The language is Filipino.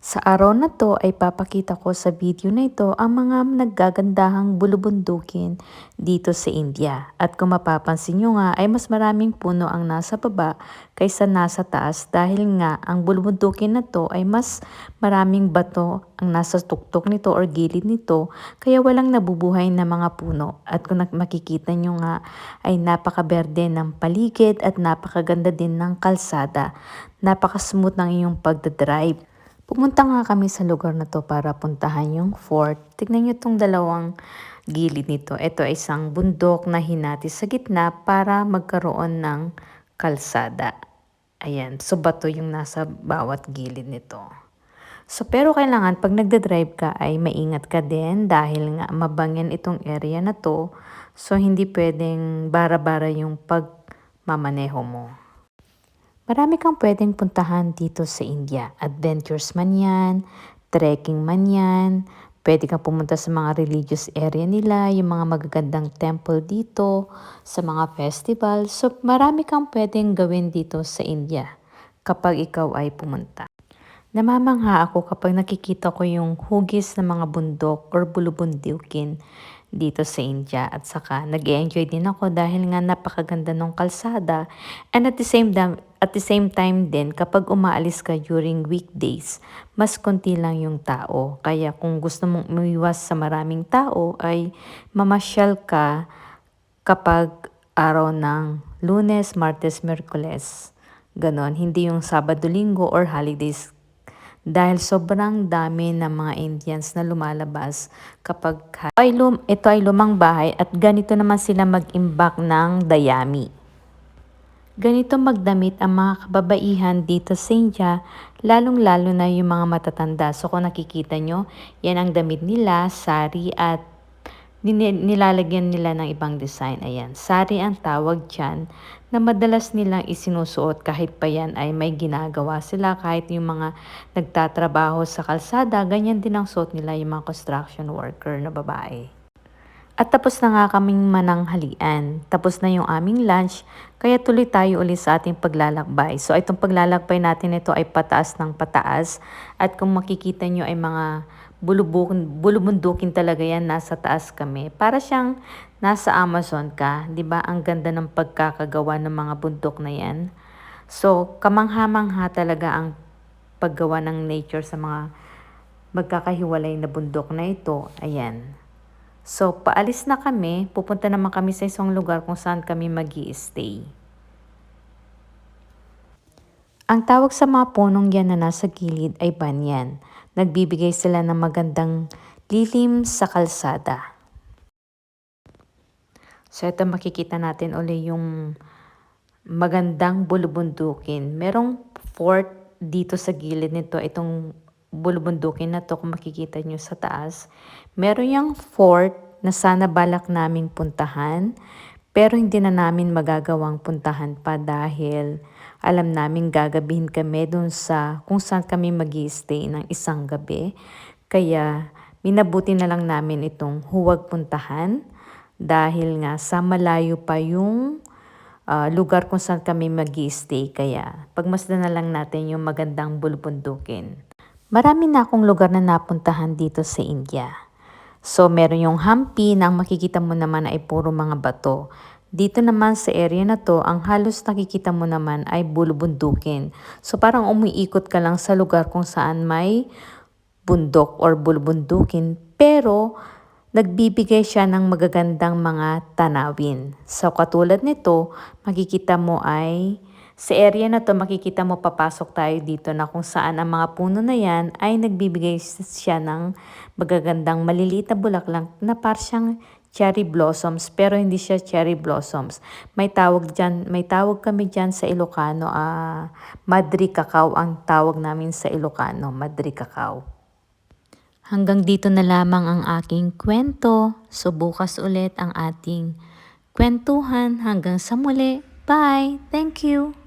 Sa araw na to ay papakita ko sa video na ito ang mga naggagandahang bulubundukin dito sa India. At kung mapapansin nyo nga ay mas maraming puno ang nasa baba kaysa nasa taas dahil nga ang bulubundukin na to ay mas maraming bato ang nasa tuktok nito or gilid nito kaya walang nabubuhay na mga puno. At kung makikita nyo nga ay napakaberde ng paligid at napakaganda din ng kalsada. Napaka-smooth ng iyong pagdadrive. Pumunta nga kami sa lugar na to para puntahan yung fort. Tignan nyo itong dalawang gilid nito. Ito ay isang bundok na hinati sa gitna para magkaroon ng kalsada. Ayan, so bato yung nasa bawat gilid nito. So pero kailangan pag nagda-drive ka ay maingat ka din dahil nga mabangin itong area na to. So hindi pwedeng bara-bara yung pagmamaneho mo. Marami kang pwedeng puntahan dito sa India. Adventures man yan, trekking man yan, pwede kang pumunta sa mga religious area nila, yung mga magagandang temple dito, sa mga festival. So marami kang pwedeng gawin dito sa India kapag ikaw ay pumunta. Namamangha ako kapag nakikita ko yung hugis ng mga bundok or bulubundukin dito sa India at saka nag enjoy din ako dahil nga napakaganda ng kalsada and at the same time at the same time din kapag umaalis ka during weekdays mas konti lang yung tao. Kaya kung gusto mong umiwas sa maraming tao ay mamasyal ka kapag araw ng Lunes, Martes, Merkules ganon. Hindi yung Sabado, Linggo or holidays dahil sobrang dami ng mga Indians na lumalabas kapag ito ay lumang bahay at ganito naman sila mag-imbak ng dayami. Ganito magdamit ang mga kababaihan dito sa India, lalong-lalo na yung mga matatanda. So kung nakikita nyo, yan ang damit nila, sari at nilalagyan nila ng ibang design. Ayan, sari ang tawag dyan na madalas nilang isinusuot kahit pa yan ay may ginagawa sila. Kahit yung mga nagtatrabaho sa kalsada, ganyan din ang suot nila yung mga construction worker na babae. At tapos na nga kaming mananghalian. Tapos na yung aming lunch, kaya tuloy tayo ulit sa ating paglalakbay. So itong paglalakbay natin ito ay pataas ng pataas. At kung makikita nyo ay mga bulubukon, bulubundukin talaga yan, nasa taas kami. Para siyang nasa Amazon ka, di ba? Ang ganda ng pagkakagawa ng mga bundok na yan. So, kamangha-mangha talaga ang paggawa ng nature sa mga magkakahiwalay na bundok na ito. Ayan. So, paalis na kami. Pupunta naman kami sa isang lugar kung saan kami mag stay Ang tawag sa mga punong yan na nasa gilid ay banyan. Nagbibigay sila ng magandang lilim sa kalsada. So ito makikita natin uli yung magandang bulubundukin. Merong fort dito sa gilid nito. Itong bulubundukin na to kung makikita nyo sa taas. Meron yung fort na sana balak naming puntahan. Pero hindi na namin magagawang puntahan pa dahil alam namin gagabihin kami dun sa kung saan kami mag stay ng isang gabi. Kaya minabuti na lang namin itong huwag puntahan dahil nga sa malayo pa yung uh, lugar kung saan kami mag stay Kaya pagmasdan na lang natin yung magandang bulubundukin. Marami na akong lugar na napuntahan dito sa India. So meron yung Hampi na ang makikita mo naman ay puro mga bato. Dito naman sa area na to, ang halos nakikita mo naman ay bulubundukin. So parang umiikot ka lang sa lugar kung saan may bundok or bulubundukin. Pero nagbibigay siya ng magagandang mga tanawin. So katulad nito, makikita mo ay sa area na to makikita mo papasok tayo dito na kung saan ang mga puno na yan ay nagbibigay siya ng magagandang maliliit na bulaklak na parsyang cherry blossoms pero hindi siya cherry blossoms. May tawag diyan, may tawag kami diyan sa Ilocano, uh, Madri Cacao ang tawag namin sa Ilocano, Madri Cacao. Hanggang dito na lamang ang aking kwento. So bukas ulit ang ating kwentuhan. Hanggang sa muli. Bye! Thank you!